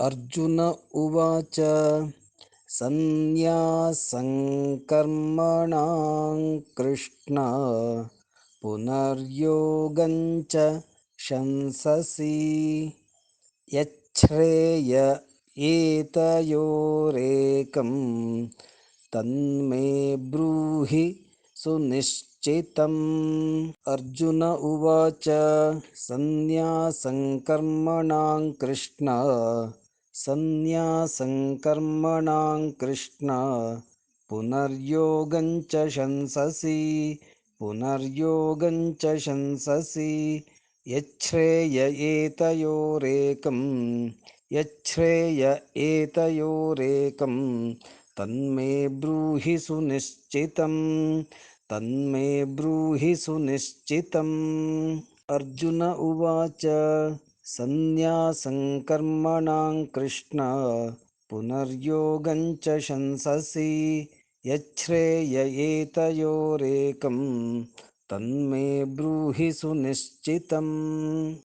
अर्जुन उवाच सन्न्यासं कर्मणां कृष्ण पुनर्योगं च शंससि। यच्छ्रेय एतयोरेकं तन्मे ब्रूहि सुनिश्चितम्। अर्जुन उवाच सन्न्यासं कर्मणां कृष्ण सन्न्यासं कर्मणां कृष्ण पुनर्योगं च शंससि पुनर्योगं च शंससि। यच्छ्रेय एतयोरेकं यच्छ्रेय एतयोरेकं तन्मे ब्रूहि सुनिश्चितं तन्मे ब्रूहि सुनिश्चितम् अर्जुन उवाच सन्न्यासं कर्मणां कृष्ण पुनर्योगं च शंससि यच्छ्रेय एतयोरेकं तन्मे ब्रूहि सुनिश्चितम्